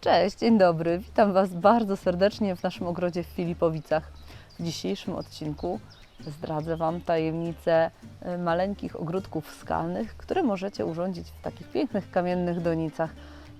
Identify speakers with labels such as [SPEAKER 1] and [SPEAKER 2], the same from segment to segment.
[SPEAKER 1] Cześć, dzień dobry. Witam Was bardzo serdecznie w naszym ogrodzie w Filipowicach. W dzisiejszym odcinku zdradzę Wam tajemnicę e, maleńkich ogródków skalnych, które możecie urządzić w takich pięknych kamiennych donicach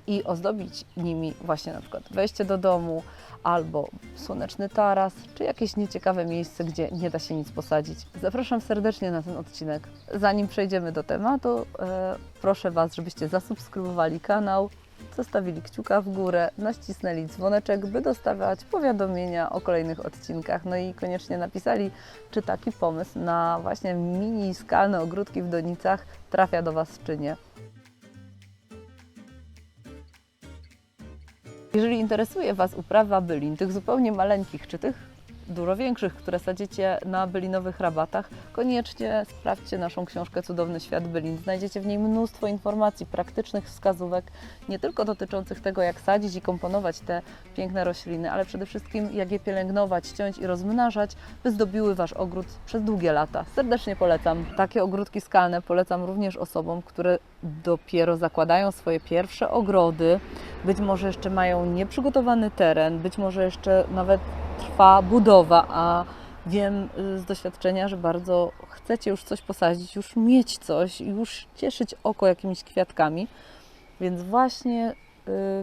[SPEAKER 1] i ozdobić nimi właśnie na przykład wejście do domu albo słoneczny taras, czy jakieś nieciekawe miejsce, gdzie nie da się nic posadzić. Zapraszam serdecznie na ten odcinek. Zanim przejdziemy do tematu, e, proszę Was, żebyście zasubskrybowali kanał, zostawili kciuka w górę, nacisnęli dzwoneczek, by dostawać powiadomienia o kolejnych odcinkach. No i koniecznie napisali, czy taki pomysł na właśnie mini skalne ogródki w Donicach trafia do Was, czy nie. Jeżeli interesuje Was uprawa bylin, tych zupełnie maleńkich, czy tych dużo większych, które sadzicie na bylinowych rabatach, koniecznie sprawdźcie naszą książkę Cudowny Świat Bylin. Znajdziecie w niej mnóstwo informacji, praktycznych wskazówek, nie tylko dotyczących tego, jak sadzić i komponować te piękne rośliny, ale przede wszystkim jak je pielęgnować, ciąć i rozmnażać, by zdobiły Wasz ogród przez długie lata. Serdecznie polecam. Takie ogródki skalne polecam również osobom, które dopiero zakładają swoje pierwsze ogrody, być może jeszcze mają nieprzygotowany teren, być może jeszcze nawet trwa budowa, a wiem y, z doświadczenia, że bardzo chcecie już coś posadzić, już mieć coś, już cieszyć oko jakimiś kwiatkami, więc właśnie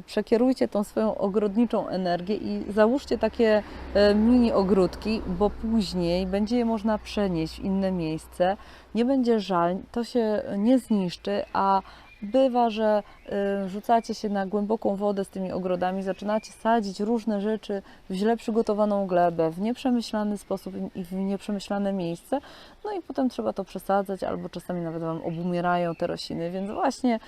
[SPEAKER 1] przekierujcie tą swoją ogrodniczą energię i załóżcie takie y, mini ogródki, bo później będzie je można przenieść w inne miejsce, nie będzie żal, to się nie zniszczy, a bywa, że y, rzucacie się na głęboką wodę z tymi ogrodami, zaczynacie sadzić różne rzeczy w źle przygotowaną glebę, w nieprzemyślany sposób i w nieprzemyślane miejsce, no i potem trzeba to przesadzać, albo czasami nawet Wam obumierają te rośliny, więc właśnie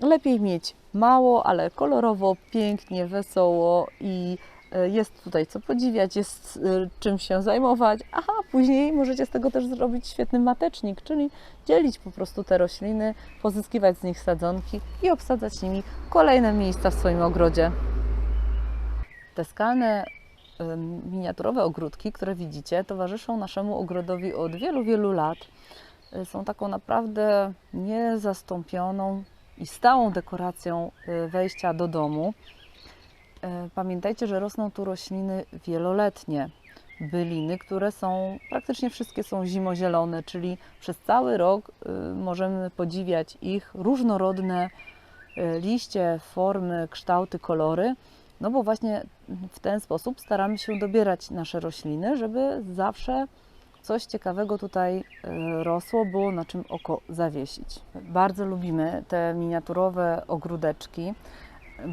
[SPEAKER 1] lepiej mieć mało, ale kolorowo, pięknie, wesoło i y, jest tutaj co podziwiać, jest y, czym się zajmować, a później możecie z tego też zrobić świetny matecznik, czyli dzielić po prostu te rośliny, pozyskiwać z nich sadzonki i obsadzać nimi kolejne miejsca w swoim ogrodzie. Te skalne miniaturowe ogródki, które widzicie, towarzyszą naszemu ogrodowi od wielu, wielu lat. Y, Są taką naprawdę niezastąpioną i stałą dekoracją y, wejścia do domu. E, Pamiętajcie, że rosną tu rośliny wieloletnie, byliny, które są, praktycznie wszystkie są zimozielone, czyli przez cały rok y, możemy podziwiać ich różnorodne y, liście, formy, kształty, kolory, no bo właśnie w ten sposób staramy się dobierać nasze rośliny, żeby zawsze coś ciekawego tutaj y, rosło, było na czym oko zawiesić. Bardzo lubimy te miniaturowe ogródeczki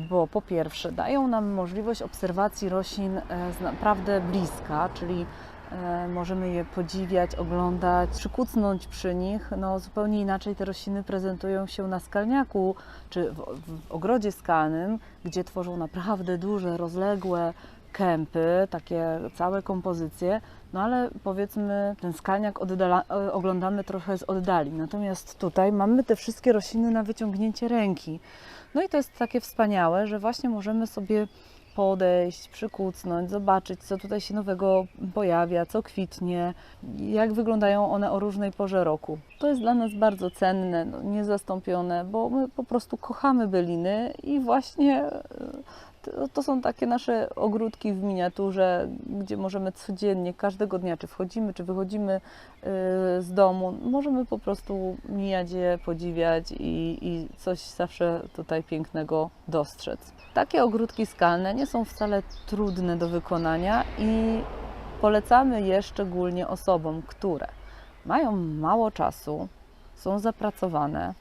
[SPEAKER 1] bo po pierwsze dają nam możliwość obserwacji roślin e, z naprawdę bliska, czyli e, możemy je podziwiać, oglądać, przykucnąć przy nich. No, zupełnie inaczej te rośliny prezentują się na skalniaku czy w, w ogrodzie skalnym, gdzie tworzą naprawdę duże, rozległe kępy, takie całe kompozycje. No ale powiedzmy, ten skalniak oddala, e, oglądamy trochę z oddali. Natomiast tutaj mamy te wszystkie rośliny na wyciągnięcie ręki. No i to jest takie wspaniałe, że właśnie możemy sobie podejść, przykucnąć, zobaczyć, co tutaj się nowego pojawia, co kwitnie, jak wyglądają one o różnej porze roku. To jest dla nas bardzo cenne, no, niezastąpione, bo my po prostu kochamy byliny i właśnie e, to, to są takie nasze ogródki w miniaturze, gdzie możemy codziennie, każdego dnia, czy wchodzimy, czy wychodzimy y, z domu, możemy po prostu mijać je, podziwiać i, i coś zawsze tutaj pięknego dostrzec. Takie ogródki skalne nie są wcale trudne do wykonania i polecamy je szczególnie osobom, które mają mało czasu, są zapracowane,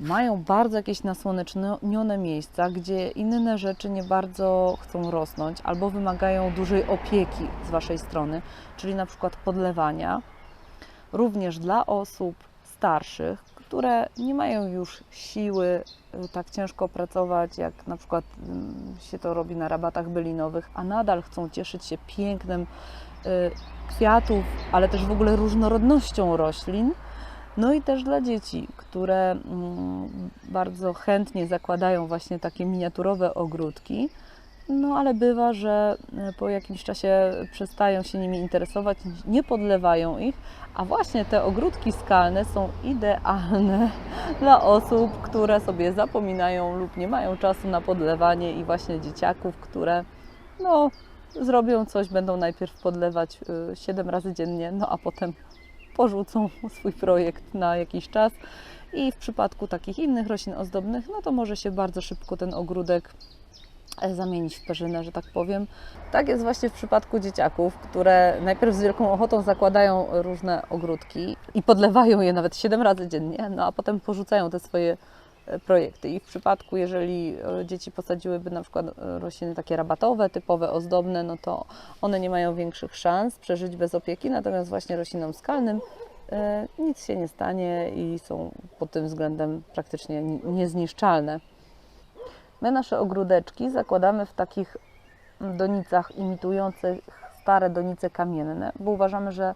[SPEAKER 1] mają bardzo jakieś nasłonecznione miejsca, gdzie inne rzeczy nie bardzo chcą rosnąć albo wymagają dużej opieki z Waszej strony, czyli na przykład podlewania. Również dla osób starszych, które nie mają już siły y, tak ciężko pracować, jak na przykład mm, się to robi na rabatach bylinowych, a nadal chcą cieszyć się pięknem y, kwiatów, ale też w ogóle różnorodnością roślin. No i też dla dzieci, które mm, bardzo chętnie zakładają właśnie takie miniaturowe ogródki. No ale bywa, że e, po jakimś czasie przestają się nimi interesować, nie podlewają ich, a właśnie te ogródki skalne są idealne dla osób, które sobie zapominają lub nie mają czasu na podlewanie i właśnie dzieciaków, które no, zrobią coś, będą najpierw podlewać 7 razy dziennie, no a potem porzucą swój projekt na jakiś czas. I w przypadku takich innych roślin ozdobnych, no to może się bardzo szybko ten ogródek e, zamienić w perzynę, że tak powiem. Tak jest właśnie w przypadku dzieciaków, które najpierw z wielką ochotą zakładają różne ogródki i podlewają je nawet 7 razy dziennie, no a potem porzucają te swoje projekty. I w przypadku, jeżeli dzieci posadziłyby na przykład e, rośliny takie rabatowe, typowe, ozdobne, no to one nie mają większych szans przeżyć bez opieki, natomiast właśnie roślinom skalnym e, nic się nie stanie i są pod tym względem praktycznie ni- niezniszczalne. My nasze ogródeczki zakładamy w takich donicach imitujących stare donice kamienne, bo uważamy, że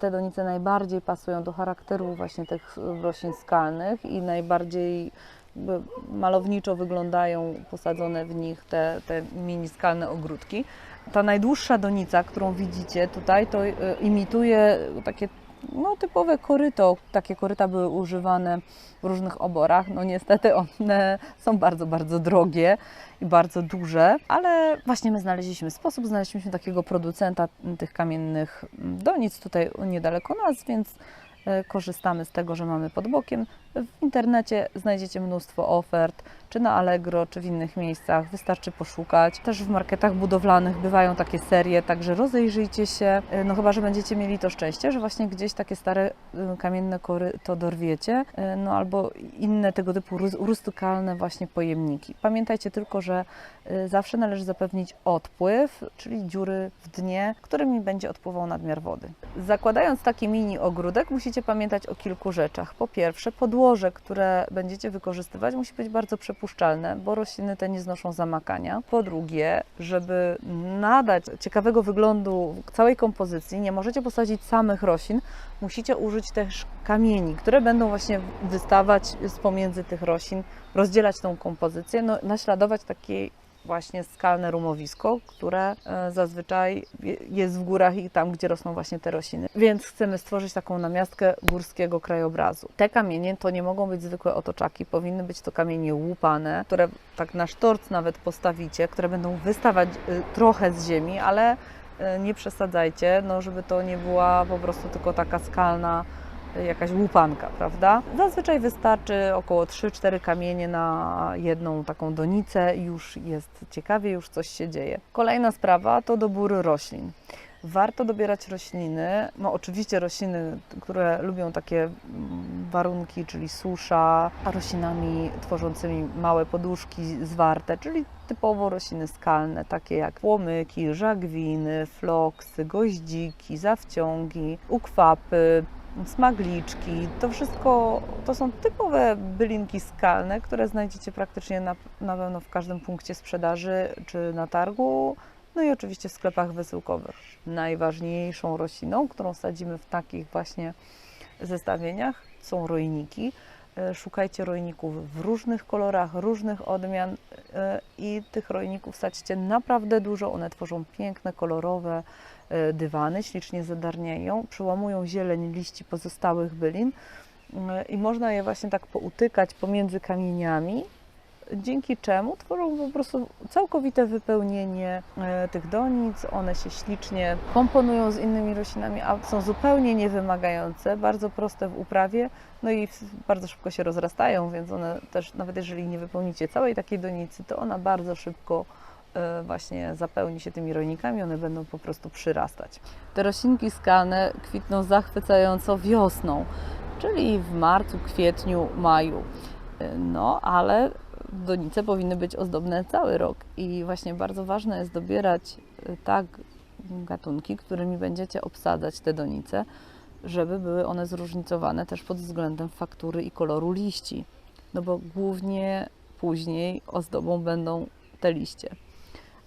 [SPEAKER 1] te donice najbardziej pasują do charakteru właśnie tych roślin skalnych i najbardziej jakby malowniczo wyglądają posadzone w nich te, te mini skalne ogródki. Ta najdłuższa donica, którą widzicie tutaj, to y, imituje takie no, typowe koryto. Takie koryta były używane w różnych oborach. No niestety one są bardzo, bardzo drogie i bardzo duże, ale właśnie my znaleźliśmy sposób, znaleźliśmy takiego producenta tych kamiennych donic tutaj niedaleko nas, więc e, korzystamy z tego, że mamy pod bokiem. W internecie znajdziecie mnóstwo ofert, czy na Allegro, czy w innych miejscach. Wystarczy poszukać. Też w marketach budowlanych bywają takie serie, także rozejrzyjcie się. E, No chyba, że będziecie mieli to szczęście, że właśnie gdzieś takie stare e, kamienne kory to dorwiecie, e, no albo inne tego typu rus- rustykalne właśnie pojemniki. Pamiętajcie tylko, że zawsze należy zapewnić odpływ, czyli dziury w dnie, którymi będzie odpływał nadmiar wody. Zakładając taki mini ogródek, musicie pamiętać o kilku rzeczach. Po pierwsze, podłoże, które będziecie wykorzystywać, musi być bardzo przepuszczalne, bo rośliny te nie znoszą zamakania. Po drugie, żeby nadać ciekawego wyglądu całej kompozycji, nie możecie posadzić samych roślin, musicie użyć też kamieni, które będą właśnie wystawać z pomiędzy tych roślin, rozdzielać tą kompozycję, no, naśladować takie właśnie skalne rumowisko, które e, zazwyczaj je- jest w górach i tam, gdzie rosną właśnie te rośliny. Więc chcemy stworzyć taką namiastkę górskiego krajobrazu. Te kamienie to nie mogą być zwykłe otoczaki, powinny być to kamienie łupane, które tak na sztorc nawet postawicie, które będą wystawać y, trochę z ziemi, ale y, nie przesadzajcie, no żeby to nie była po prostu tylko taka skalna jakaś łupanka, prawda? Zazwyczaj wystarczy około 3-4 kamienie na jedną taką donicę i już jest ciekawie, już coś się dzieje. Kolejna sprawa to dobór roślin. Warto dobierać rośliny, no oczywiście rośliny, które lubią takie mm, warunki, czyli susza, a roślinami tworzącymi małe poduszki zwarte, czyli typowo rośliny skalne, takie jak płomyki, żagwiny, floksy, goździki, zawciągi, ukwapy, smagliczki. To wszystko to są typowe bylinki skalne, które znajdziecie praktycznie na, na pewno w każdym punkcie sprzedaży czy na targu. No i oczywiście w sklepach wysyłkowych. Najważniejszą rośliną, którą sadzimy w takich właśnie zestawieniach, są rojniki. E, Szukajcie rojników w różnych kolorach, różnych odmian e, i tych rojników sadźcie naprawdę dużo. One tworzą piękne, kolorowe e, dywany, ślicznie zadarniają, przyłamują zieleń liści pozostałych bylin i można je właśnie tak poutykać pomiędzy kamieniami, dzięki czemu tworzą po prostu całkowite wypełnienie e, tych donic. One się ślicznie komponują z innymi roślinami, a są zupełnie niewymagające, bardzo proste w uprawie, no i bardzo szybko się rozrastają, więc one też, nawet jeżeli nie wypełnicie całej takiej donicy, to ona bardzo szybko e, właśnie zapełni się tymi rolnikami, one będą po prostu przyrastać. Te roślinki skalne kwitną zachwycająco wiosną, czyli w marcu, kwietniu, maju. E, No, ale donice powinny być ozdobne cały rok i właśnie bardzo ważne jest dobierać y, tak gatunki, którymi będziecie obsadzać te donice, żeby były one zróżnicowane też pod względem faktury i koloru liści. No bo głównie później ozdobą będą te liście.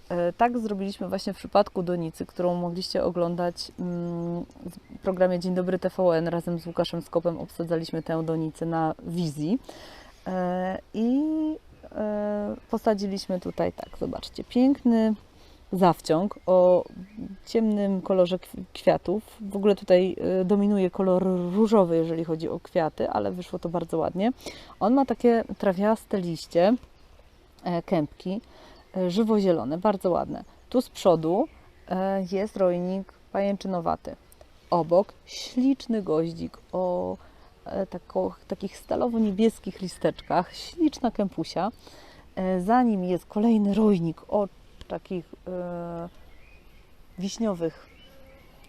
[SPEAKER 1] E, Tak zrobiliśmy właśnie w przypadku donicy, którą mogliście oglądać mm, w programie Dzień Dobry TVN. Razem z Łukaszem Skopem obsadzaliśmy tę donicę na wizji. E, I posadziliśmy tutaj, tak, zobaczcie, piękny zawciąg o ciemnym kolorze kwi- kwiatów. W ogóle tutaj e, dominuje kolor różowy, jeżeli chodzi o kwiaty, ale wyszło to bardzo ładnie. On ma takie trawiaste liście, e, kępki, e, żywozielone, bardzo ładne. Tu z przodu e, jest rojnik pajęczynowaty. Obok śliczny goździk o e, tako, takich stalowo-niebieskich listeczkach, śliczna kępusia. E, Za nim jest kolejny rojnik o takich e, wiśniowych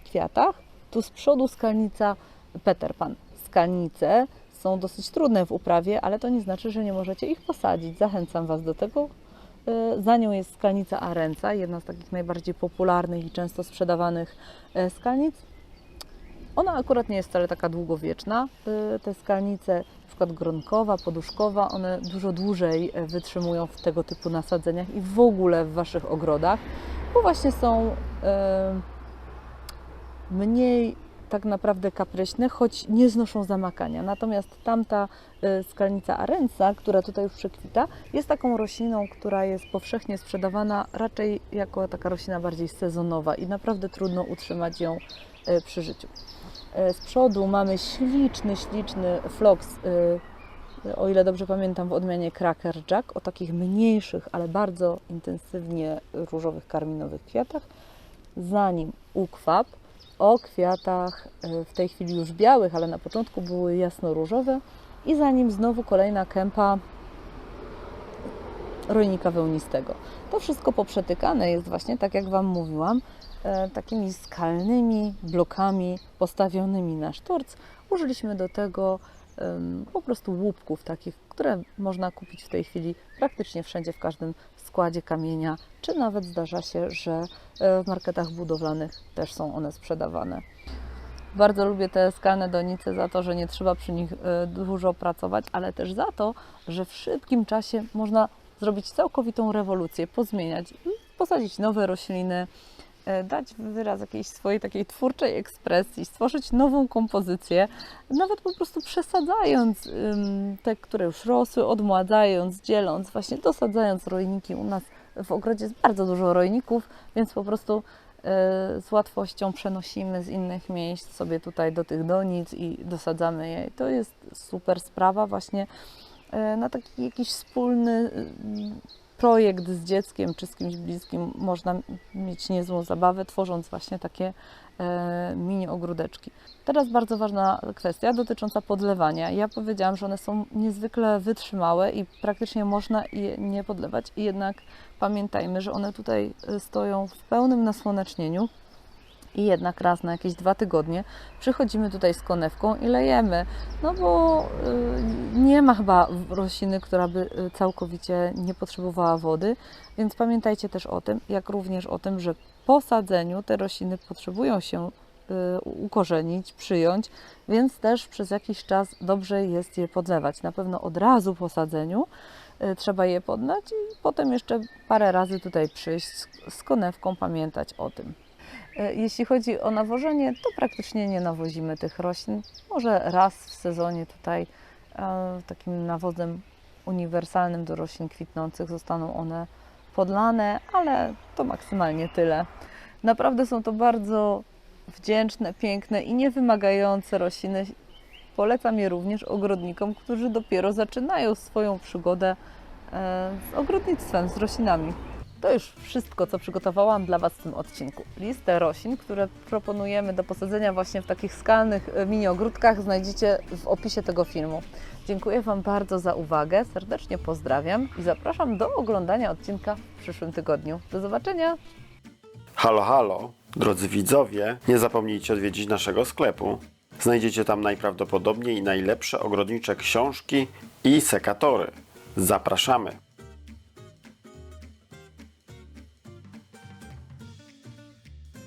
[SPEAKER 1] kwiatach. Tu z przodu skalnica Peter Pan. Skalnice są dosyć trudne w uprawie, ale to nie znaczy, że nie możecie ich posadzić. Zachęcam Was do tego. E, Za nią jest skalnica Arenca, jedna z takich najbardziej popularnych i często sprzedawanych e, skalnic. Ona akurat nie jest wcale taka długowieczna. Y, Te skalnice, przykład gronkowa, poduszkowa, one dużo dłużej e, wytrzymują w tego typu nasadzeniach i w ogóle w Waszych ogrodach, bo właśnie są e, mniej tak naprawdę kapryśne, choć nie znoszą zamakania. Natomiast tamta e, skalnica arenca, która tutaj już przekwita, jest taką rośliną, która jest powszechnie sprzedawana raczej jako taka roślina bardziej sezonowa i naprawdę trudno utrzymać ją przy życiu. E, Z przodu mamy śliczny, śliczny floks, e, o ile dobrze pamiętam, w odmianie Cracker Jack, o takich mniejszych, ale bardzo intensywnie różowych, karminowych kwiatach. Za nim ukwap o kwiatach e, w tej chwili już białych, ale na początku były jasno-różowe. I za nim znowu kolejna kępa rojnika wełnistego. To wszystko poprzetykane jest właśnie, tak jak Wam mówiłam, takimi skalnymi blokami postawionymi na sztorc. Użyliśmy do tego po prostu łupków takich, które można kupić w tej chwili praktycznie wszędzie, w każdym składzie kamienia, czy nawet zdarza się, że e, w marketach budowlanych też są one sprzedawane. Bardzo lubię te skalne donice za to, że nie trzeba przy nich e, dużo pracować, ale też za to, że w szybkim czasie można zrobić całkowitą rewolucję, pozmieniać, posadzić nowe rośliny, e, dać wyraz jakiejś swojej takiej twórczej ekspresji, stworzyć nową kompozycję, nawet po prostu przesadzając te, które już rosły, odmładzając, dzieląc, właśnie dosadzając rojniki. U nas w ogrodzie jest bardzo dużo rojników, więc po prostu e, z łatwością przenosimy z innych miejsc sobie tutaj do tych donic i dosadzamy je. To jest super sprawa właśnie e, na taki jakiś wspólny projekt z dzieckiem czy z kimś bliskim można mieć niezłą zabawę, tworząc właśnie takie e, mini ogródeczki. Teraz bardzo ważna kwestia dotycząca podlewania. Ja powiedziałam, że one są niezwykle wytrzymałe i praktycznie można je nie podlewać. Jednak pamiętajmy, że one tutaj e, stoją w pełnym nasłonecznieniu i jednak raz na jakieś dwa tygodnie przychodzimy tutaj z konewką i lejemy. No bo y, nie ma chyba rośliny, która by y, całkowicie nie potrzebowała wody, więc pamiętajcie też o tym, jak również o tym, że po sadzeniu te rośliny potrzebują się y, ukorzenić, przyjąć, więc też przez jakiś czas dobrze jest je podlewać. Na pewno od razu po sadzeniu trzeba je podlać i potem jeszcze parę razy tutaj przyjść z konewką, pamiętać o tym. E, Jeśli chodzi o nawożenie, to praktycznie nie nawozimy tych roślin. Może raz w sezonie tutaj e, takim nawozem uniwersalnym do roślin kwitnących zostaną one podlane, ale to maksymalnie tyle. Naprawdę są to bardzo wdzięczne, piękne i niewymagające rośliny. Polecam je również ogrodnikom, którzy dopiero zaczynają swoją przygodę e, z ogrodnictwem, z roślinami. To już wszystko, co przygotowałam dla Was w tym odcinku. Listę roślin, które proponujemy do posadzenia właśnie w takich skalnych e, mini ogródkach znajdziecie w opisie tego filmu. Dziękuję Wam bardzo za uwagę, serdecznie pozdrawiam i zapraszam do oglądania odcinka w przyszłym tygodniu. Do zobaczenia!
[SPEAKER 2] Halo, halo, drodzy widzowie, nie zapomnijcie odwiedzić naszego sklepu. Znajdziecie tam najprawdopodobniej najlepsze ogrodnicze książki i sekatory. Zapraszamy!